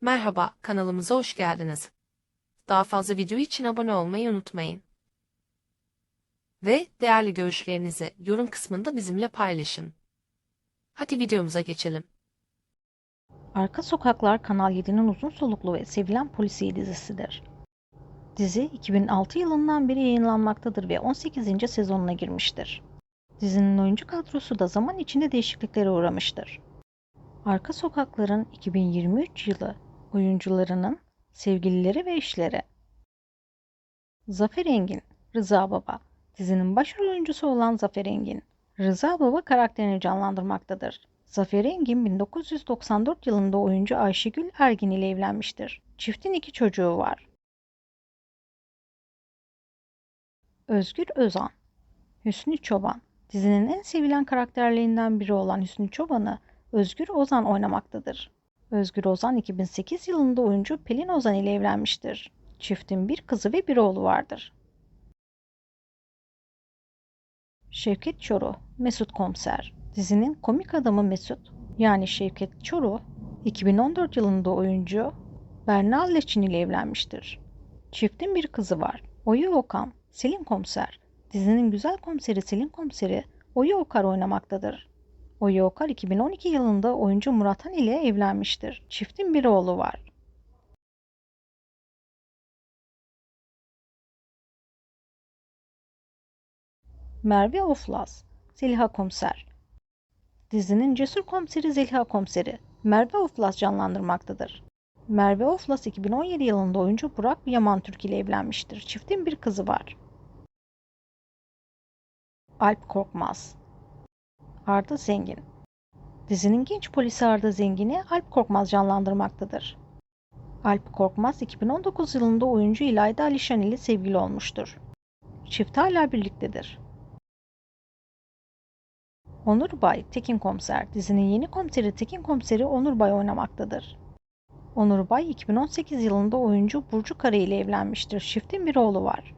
Merhaba, kanalımıza hoş geldiniz. Daha fazla video için abone olmayı unutmayın. Ve değerli görüşlerinizi yorum kısmında bizimle paylaşın. Hadi videomuza geçelim. Arka Sokaklar Kanal 7'nin uzun soluklu ve sevilen polisiye dizisidir. Dizi 2006 yılından beri yayınlanmaktadır ve 18. sezonuna girmiştir. Dizinin oyuncu kadrosu da zaman içinde değişikliklere uğramıştır. Arka Sokaklar'ın 2023 yılı oyuncularının sevgilileri ve eşleri. Zafer Engin, Rıza Baba. Dizinin başrol oyuncusu olan Zafer Engin, Rıza Baba karakterini canlandırmaktadır. Zafer Engin 1994 yılında oyuncu Ayşegül Ergin ile evlenmiştir. Çiftin iki çocuğu var. Özgür Özan Hüsnü Çoban Dizinin en sevilen karakterlerinden biri olan Hüsnü Çoban'ı Özgür Ozan oynamaktadır. Özgür Ozan 2008 yılında oyuncu Pelin Ozan ile evlenmiştir. Çiftin bir kızı ve bir oğlu vardır. Şevket Çoruh, Mesut Komiser. Dizinin komik adamı Mesut, yani Şevket Çoruh, 2014 yılında oyuncu Berna Leçin ile evlenmiştir. Çiftin bir kızı var. Oyu Okan, Selin Komiser. Dizinin güzel komiseri Selin Komiseri Oyu Okar oynamaktadır. Oyu Okar 2012 yılında oyuncu Murat Han ile evlenmiştir. Çiftin bir oğlu var. Merve Oflaz, Zeliha Komiser. Dizinin cesur komiseri Zeliha Komiseri Merve Oflaz canlandırmaktadır. Merve Oflaz 2017 yılında oyuncu Burak Yaman Türk ile evlenmiştir. Çiftin bir kızı var. Alp Korkmaz Arda Zengin Dizinin genç polisi Arda Zengin'i Alp Korkmaz canlandırmaktadır. Alp Korkmaz 2019 yılında oyuncu İlayda Alişan ile sevgili olmuştur. Çift hala birliktedir. Onur Bay Tekin Komiser dizinin yeni komiseri Tekin Komiseri Onur Bay oynamaktadır. Onur Bay 2018 yılında oyuncu Burcu Kara ile evlenmiştir. Çiftin bir oğlu var.